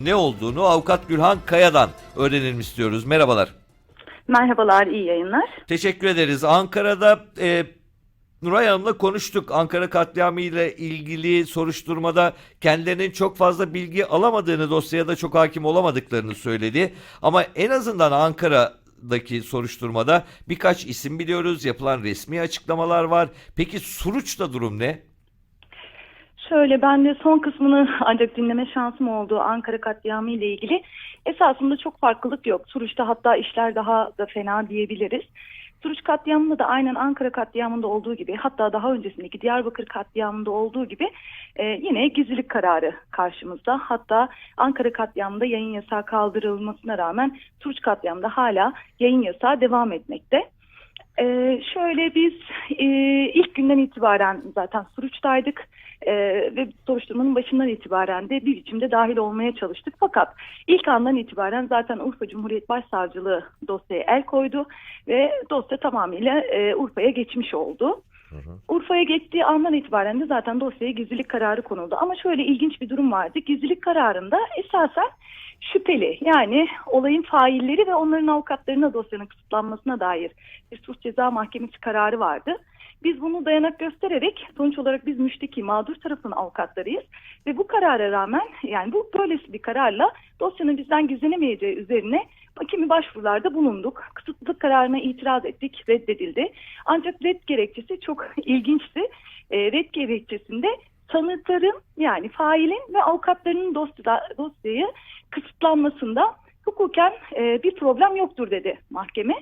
ne olduğunu avukat Gülhan Kaya'dan öğrenelim istiyoruz. Merhabalar. Merhabalar, iyi yayınlar. Teşekkür ederiz. Ankara'da e, Nuray Hanım'la konuştuk. Ankara katliamı ile ilgili soruşturmada kendilerinin çok fazla bilgi alamadığını, dosyaya da çok hakim olamadıklarını söyledi. Ama en azından Ankara'daki soruşturmada birkaç isim biliyoruz. Yapılan resmi açıklamalar var. Peki Suruç'ta durum ne? Şöyle ben de son kısmını ancak dinleme şansım oldu Ankara katliamı ile ilgili. Esasında çok farklılık yok. Suruç'ta hatta işler daha da fena diyebiliriz. Suruç katliamında da aynen Ankara katliamında olduğu gibi hatta daha öncesindeki Diyarbakır katliamında olduğu gibi e, yine gizlilik kararı karşımızda. Hatta Ankara katliamında yayın yasağı kaldırılmasına rağmen Suruç katliamında hala yayın yasağı devam etmekte. Ee, şöyle biz e, ilk günden itibaren zaten Suruç'taydık Ee, ve soruşturmanın başından itibaren de bir biçimde dahil olmaya çalıştık. Fakat ilk andan itibaren zaten Urfa Cumhuriyet Başsavcılığı dosyaya el koydu ve dosya tamamıyla e, Urfa'ya geçmiş oldu. Urfa'ya geçtiği andan itibaren de zaten dosyaya gizlilik kararı konuldu. Ama şöyle ilginç bir durum vardı. Gizlilik kararında esasen şüpheli yani olayın failleri ve onların avukatlarına dosyanın kısıtlanmasına dair bir suç ceza mahkemesi kararı vardı. Biz bunu dayanak göstererek sonuç olarak biz müşteki mağdur tarafın avukatlarıyız ve bu karara rağmen yani bu böylesi bir kararla dosyanın bizden gizlenemeyeceği üzerine kimi başvurularda bulunduk. Kısıtlılık kararına itiraz ettik, reddedildi. Ancak red gerekçesi çok ilginçti. E, red gerekçesinde tanıkların yani failin ve avukatlarının dosya, dosyayı kısıtlanmasında hukuken e, bir problem yoktur dedi mahkeme.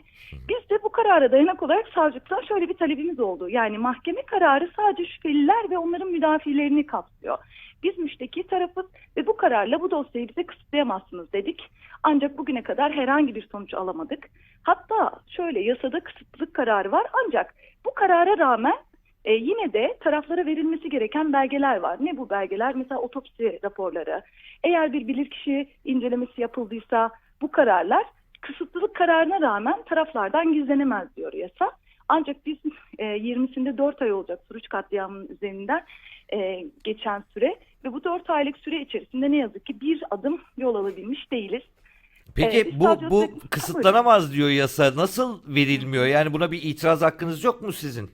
Biz de bu karara dayanak olarak savcılıktan şöyle bir talebimiz oldu. Yani mahkeme kararı sadece şüpheliler ve onların müdafilerini kapsıyor. Biz müşteki tarafız ve bu kararla bu dosyayı bize kısıtlayamazsınız dedik. Ancak bugüne kadar herhangi bir sonuç alamadık. Hatta şöyle yasada kısıtlılık kararı var ancak bu karara rağmen e, yine de taraflara verilmesi gereken belgeler var. Ne bu belgeler? Mesela otopsi raporları. Eğer bir bilirkişi incelemesi yapıldıysa bu kararlar kısıtlılık kararına rağmen taraflardan gizlenemez diyor yasa. Ancak biz e, 20'sinde 4 ay olacak Suruç katliamının üzerinden e, geçen süre ve bu 4 aylık süre içerisinde ne yazık ki bir adım yol alabilmiş değiliz. Peki Evet, bu bu kısıtlanamaz diyor yasa. Nasıl verilmiyor? Yani buna bir itiraz hakkınız yok mu sizin?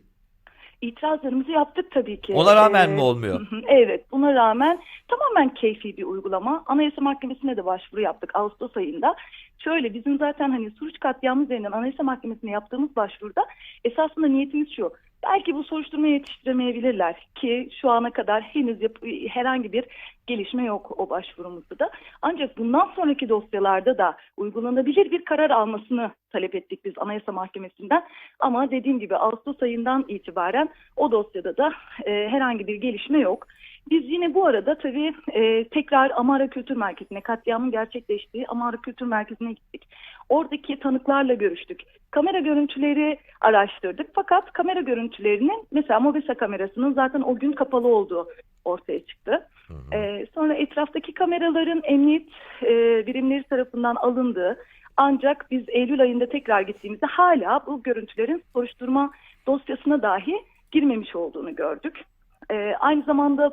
İtirazlarımızı yaptık tabii ki. Ona rağmen Ee, mi olmuyor? Evet, buna rağmen tamamen keyfi bir uygulama. Anayasa Mahkemesi'ne de başvuru yaptık Ağustos ayında. Şöyle bizim zaten hani Suruç katliamı üzerinden Anayasa Mahkemesi'ne yaptığımız başvuruda esasında niyetimiz şu. Belki bu soruşturmayı yetiştiremeyebilirler ki şu ana kadar henüz yap- herhangi bir gelişme yok o başvurumuzda da. Ancak bundan sonraki dosyalarda da uygulanabilir bir karar almasını talep ettik biz Anayasa Mahkemesi'nden. Ama dediğim gibi Ağustos ayından itibaren o dosyada da e, herhangi bir gelişme yok. Biz yine bu arada tabii e, tekrar Amara Kültür Merkezi'ne, katliamın gerçekleştiği Amara Kültür Merkezi'ne gittik. Oradaki tanıklarla görüştük. Kamera görüntüleri araştırdık. Fakat kamera görüntülerinin mesela Mobesa kamerasının zaten o gün kapalı olduğu ortaya çıktı. Ee, sonra etraftaki kameraların emniyet e, birimleri tarafından alındığı ancak biz Eylül ayında tekrar gittiğimizde hala bu görüntülerin soruşturma dosyasına dahi girmemiş olduğunu gördük. Ee, aynı zamanda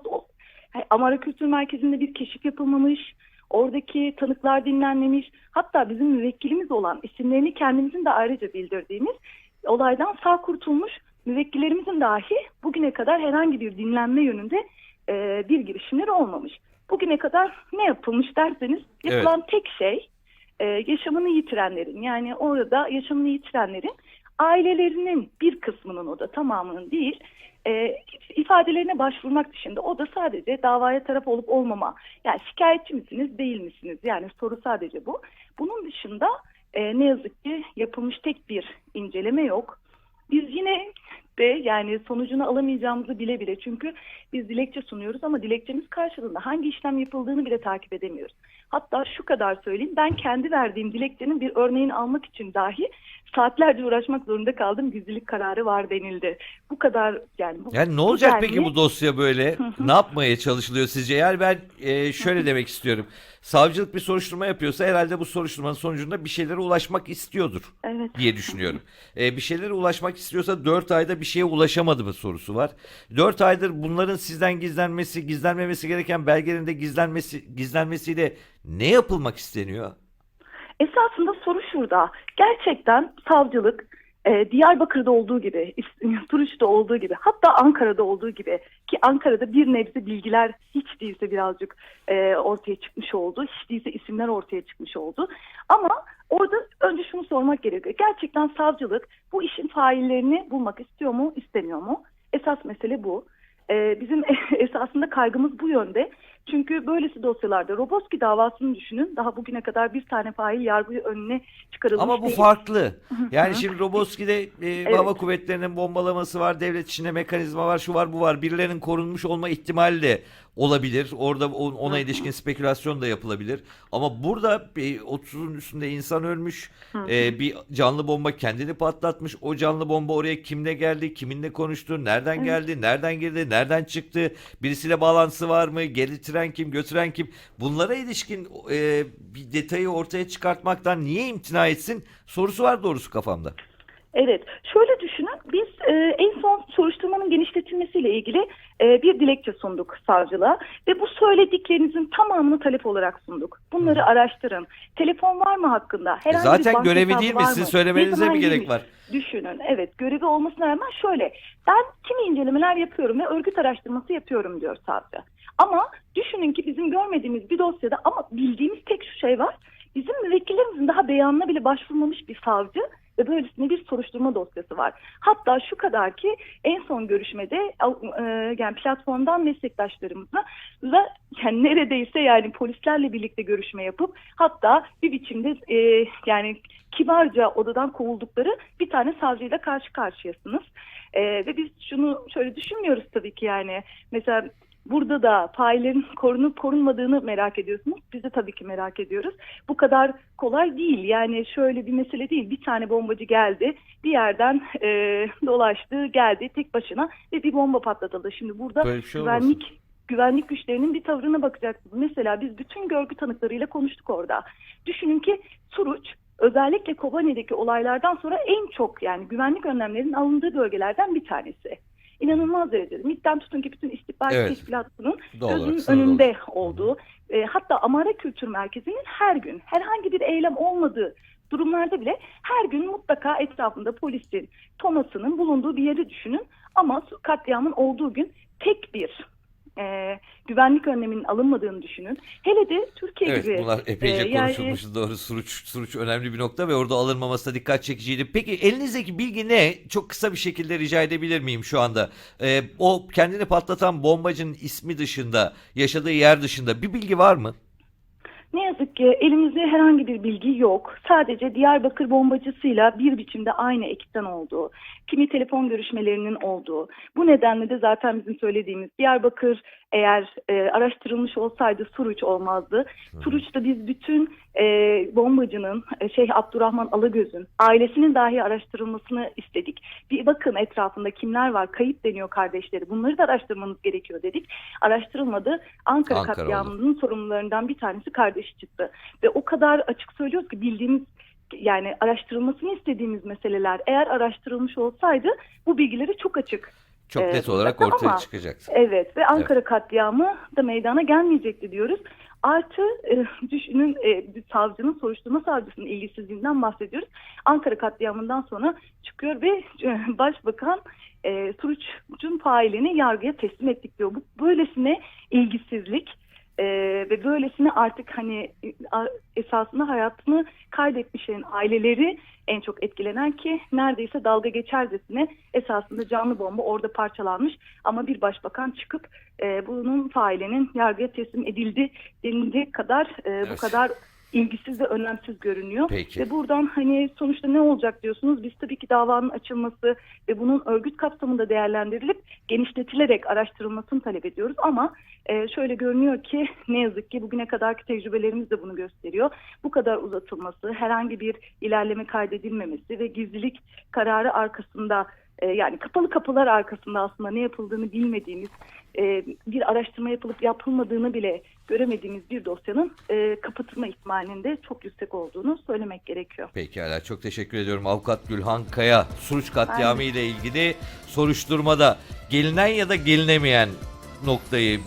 Amara Kültür Merkezi'nde bir keşif yapılmamış, oradaki tanıklar dinlenmemiş, hatta bizim müvekkilimiz olan isimlerini kendimizin de ayrıca bildirdiğimiz olaydan sağ kurtulmuş müvekkillerimizin dahi bugüne kadar herhangi bir dinlenme yönünde e, bir girişimleri olmamış. Bugüne kadar ne yapılmış derseniz yapılan tek şey e, yaşamını yitirenlerin yani orada yaşamını yitirenlerin ailelerinin bir kısmının o da tamamının değil e, ifadelerine başvurmak dışında o da sadece davaya taraf olup olmama yani şikayetçi misiniz değil misiniz yani soru sadece bu. Bunun dışında e, ne yazık ki yapılmış tek bir inceleme yok. Biz yine de yani sonucunu alamayacağımızı bile bile çünkü biz dilekçe sunuyoruz ama dilekçemiz karşılığında hangi işlem yapıldığını bile takip edemiyoruz. Hatta şu kadar söyleyeyim ben kendi verdiğim dilekçenin bir örneğini almak için dahi saatlerce uğraşmak zorunda kaldım. Gizlilik kararı var denildi. Bu kadar yani. Bu, Yani ne olacak denli- peki bu dosya böyle? ne yapmaya çalışılıyor sizce? Yani ben e, şöyle demek istiyorum. Savcılık bir soruşturma yapıyorsa herhalde bu soruşturmanın sonucunda bir şeylere ulaşmak istiyordur Evet. diye düşünüyorum. E, bir şeylere ulaşmak istiyorsa 4 ayda bir şeye ulaşamadı mı sorusu var. 4 aydır bunların sizden gizlenmesi, gizlenmemesi gereken belgelerin de gizlenmesi, gizlenmesiyle ne yapılmak isteniyor? Esasında soru şurada. Gerçekten savcılık e, Diyarbakır'da olduğu gibi, Suruç'ta olduğu gibi, hatta Ankara'da olduğu gibi ki Ankara'da bir nebze bilgiler hiç değilse birazcık e, ortaya çıkmış oldu. Hiç değilse isimler ortaya çıkmış oldu. Ama orada önce şunu sormak gerekiyor. Gerçekten savcılık bu işin faillerini bulmak istiyor mu, istemiyor mu? Esas mesele bu. E, bizim esasında kaygımız bu yönde. Çünkü böylesi dosyalarda Roboski davasını düşünün. Daha bugüne kadar bir tane fail yargı önüne çıkarılmış Ama bu değil. farklı. Yani şimdi Roboski'de e, Evet. hava kuvvetlerinin bombalaması var, devlet içinde mekanizma var, şu var, bu var. Birilerinin korunmuş olma ihtimali de olabilir. Orada ona ilişkin spekülasyon da yapılabilir. Ama burada bir 30'un üstünde insan ölmüş. E, bir canlı bomba kendini patlatmış. O canlı bomba oraya kimle geldi, kiminle konuştu, nereden geldi, nereden girdi, nereden çıktı, birisiyle bağlantısı var mı, getiren kim, götüren kim? Bunlara ilişkin e, bir detayı ortaya çıkartmaktan niye imtina etsin sorusu var doğrusu kafamda. Evet, şöyle düşünün. Biz e, en son soruşturmanın genişletilmesiyle ilgili e, bir dilekçe sunduk savcılığa ve bu söylediklerinizin tamamını talep olarak sunduk. Bunları araştırın. Telefon var mı hakkında? Herhangi bir Zaten görevi değil mi? Sizin söylemenize mi gerek var? Düşünün. Evet, görevi olmasına rağmen şöyle. Ben kimi incelemeler yapıyorum ve örgüt araştırması yapıyorum diyor savcı. Ama düşünün ki bizim görmediğimiz bir dosyada ama bildiğimiz tek şu şey var. Bizim müvekkillerimizin daha beyanına bile başvurmamış bir savcı ve böylesine bir soruşturma dosyası var. Hatta şu kadar ki en son görüşmede e, yani platformdan meslektaşlarımızla yani neredeyse yani polislerle birlikte görüşme yapıp hatta bir biçimde e, yani kibarca odadan kovuldukları bir tane savcıyla karşı karşıyasınız. E, ve biz şunu şöyle düşünmüyoruz tabii ki yani mesela Burada da faillerin korunup korunmadığını merak ediyorsunuz. Biz de tabii ki merak ediyoruz. Bu kadar kolay değil. Yani şöyle bir mesele değil. Bir tane bombacı geldi. Bir yerden e, dolaştı, geldi tek başına ve bir bomba patlatıldı. Şimdi burada şey olmasın. güvenlik güvenlik güçlerinin bir tavrına bakacaksınız. Mesela biz bütün görgü tanıklarıyla konuştuk orada. Düşünün ki Suruç özellikle Kobane'deki olaylardan sonra en çok yani güvenlik önlemlerinin alındığı bölgelerden bir tanesi. İnanılmaz derecede. MİT'ten tutun ki bütün istihbarat Evet. teşkilatının gözünün önünde olur. olduğu e, hatta Amara Kültür Merkezi'nin her gün herhangi bir eylem olmadığı durumlarda bile her gün mutlaka etrafında polisin, tomasının bulunduğu bir yeri düşünün. Ama katliamın olduğu gün tek bir e, güvenlik önleminin alınmadığını düşünün. Hele de Türkiye Evet gibi. bunlar epeyce e, yani- konuşulmuş doğru Suruç, Suruç önemli bir nokta ve orada alınmaması da dikkat çekiciydi. Peki elinizdeki bilgi ne? Çok kısa bir şekilde rica edebilir miyim şu anda? Ee, o kendini patlatan bombacının ismi dışında, yaşadığı yer dışında bir bilgi var mı? Ne yazık elimizde herhangi bir bilgi yok. Sadece Diyarbakır bombacısıyla bir biçimde aynı ekipten olduğu, kimi telefon görüşmelerinin olduğu. Bu nedenle de zaten bizim söylediğimiz Diyarbakır eğer e, araştırılmış olsaydı Suruç olmazdı. Suruç'ta biz bütün e, bombacının e, Şeyh Abdurrahman Alıgöz'ün ailesinin dahi araştırılmasını istedik. Bir bakın etrafında kimler var, kayıp deniyor kardeşleri. Bunları da araştırmanız gerekiyor dedik. Araştırılmadı. Ankara, Ankara oldu. katliamının sorumlularından bir tanesi kardeşi çıktı. Ve o kadar açık söylüyoruz ki bildiğimiz yani araştırılmasını istediğimiz meseleler eğer araştırılmış olsaydı bu bilgileri çok açık Çok Evet, net olarak ortaya ama- çıkacaktı. Evet ve Ankara katliamı da meydana gelmeyecekti diyoruz. Artı e, düşünün e, savcının soruşturma savcısının ilgisizliğinden bahsediyoruz. Ankara katliamından sonra çıkıyor ve e, başbakan e, Suruç'un failini yargıya teslim ettik diyor. Bu böylesine ilgisizlik e, ve böylesine artık hani esasında hayatını kaybetmişlerin aileleri en çok etkilenen ki neredeyse dalga geçercesine esasında canlı bomba orada parçalanmış ama bir başbakan çıkıp e, bunun failinin yargıya teslim edildi denilecek kadar e, bu Evet. kadar ilgisiz ve önemsiz görünüyor. Peki. Ve buradan hani sonuçta ne olacak diyorsunuz? Biz tabii ki davanın açılması ve bunun örgüt kapsamında değerlendirilip genişletilerek araştırılmasını talep ediyoruz. Ama e, şöyle görünüyor ki ne yazık ki bugüne kadarki tecrübelerimiz de bunu gösteriyor. Bu kadar uzatılması, herhangi bir ilerleme kaydedilmemesi ve gizlilik kararı arkasında e, yani kapalı kapılar arkasında aslında ne yapıldığını bilmediğimiz e, bir araştırma yapılıp yapılmadığını bile göremediğimiz bir dosyanın e, kapatılma ihtimalinin de çok yüksek olduğunu söylemek gerekiyor. Pekala çok teşekkür ediyorum Avukat Gülhan Kaya. Suruç katliamı ile ilgili soruşturmada gelinen ya da gelinemeyen noktayı